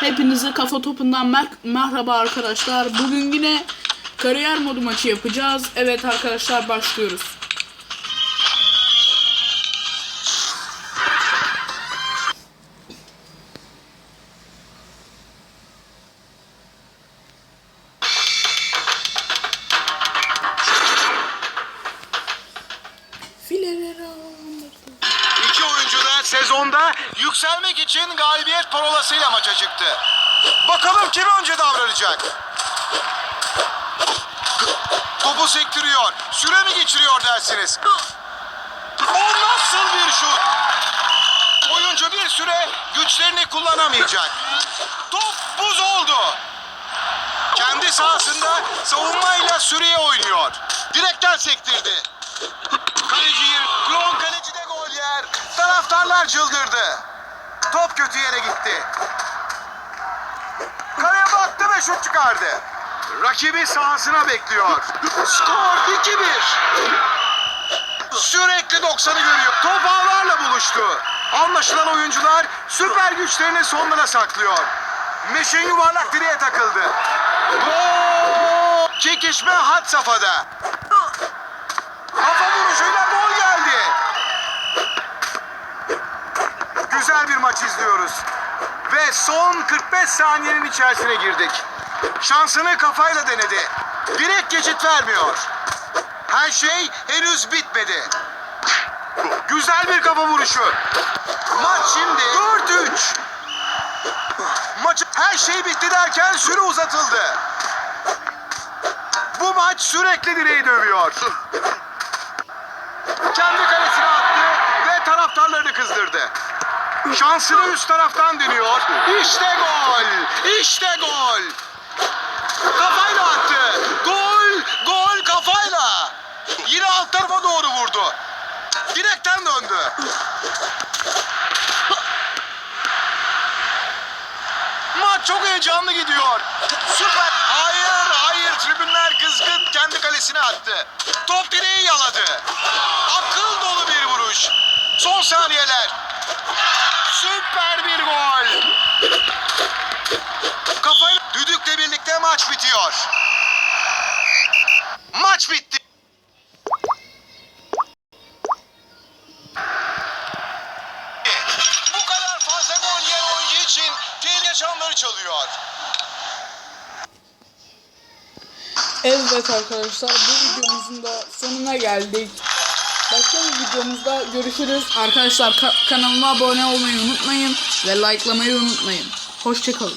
Hepinize kafa topundan mer- merhaba arkadaşlar. Bugün yine kariyer modu maçı yapacağız. Evet arkadaşlar başlıyoruz. Sezonda yükselmek için galibiyet parolasıyla maça çıktı. Bakalım kim önce davranacak? Topu sektiriyor. Süre mi geçiriyor dersiniz? O nasıl bir şut? Oyuncu bir süre güçlerini kullanamayacak. Top buz oldu. Kendi sahasında savunmayla süreye oynuyor. Direkten sektirdi. Kaleci Klon kaleci de gol yer. Taraftarlar çıldırdı. Top kötü yere gitti. Kaleye baktı ve şut çıkardı. Rakibi sahasına bekliyor. Skor 2-1. Sürekli 90'ı görüyor. Top ağlarla buluştu. Anlaşılan oyuncular süper güçlerini sonlara saklıyor. Meşin yuvarlak direğe takıldı. Gol! Çekişme had safhada. Kafa vuruşuyla gol geldi. Güzel bir maç izliyoruz. Ve son 45 saniyenin içerisine girdik. Şansını kafayla denedi. Direkt geçit vermiyor. Her şey henüz bitmedi. Güzel bir kafa vuruşu. Maç şimdi 4-3. Maç her şey bitti derken süre uzatıldı. Bu maç sürekli direği dövüyor. Kendi kalesine attı ve taraftarlarını kızdırdı. Şansını üst taraftan deniyor. İşte gol! İşte gol! Kafayla attı. Gol! Gol kafayla! Yine alt tarafa doğru vurdu. Direkten döndü. Maç çok heyecanlı gidiyor. Süper. Hayır, hayır. Tribünler kızgın. Kendi kalesine attı. Top direği yaladı. Akıl dolu bir vuruş. Son saniyeler. Süper bir gol. Kafayla maç bitiyor. Maç bitti. Bu kadar fazla gol yiyen oyuncu için tehlike çanları çalıyor. Evet arkadaşlar bu videomuzun da sonuna geldik. Başka bir videomuzda görüşürüz. Arkadaşlar ka- kanalıma abone olmayı unutmayın ve likelamayı unutmayın. Hoşçakalın.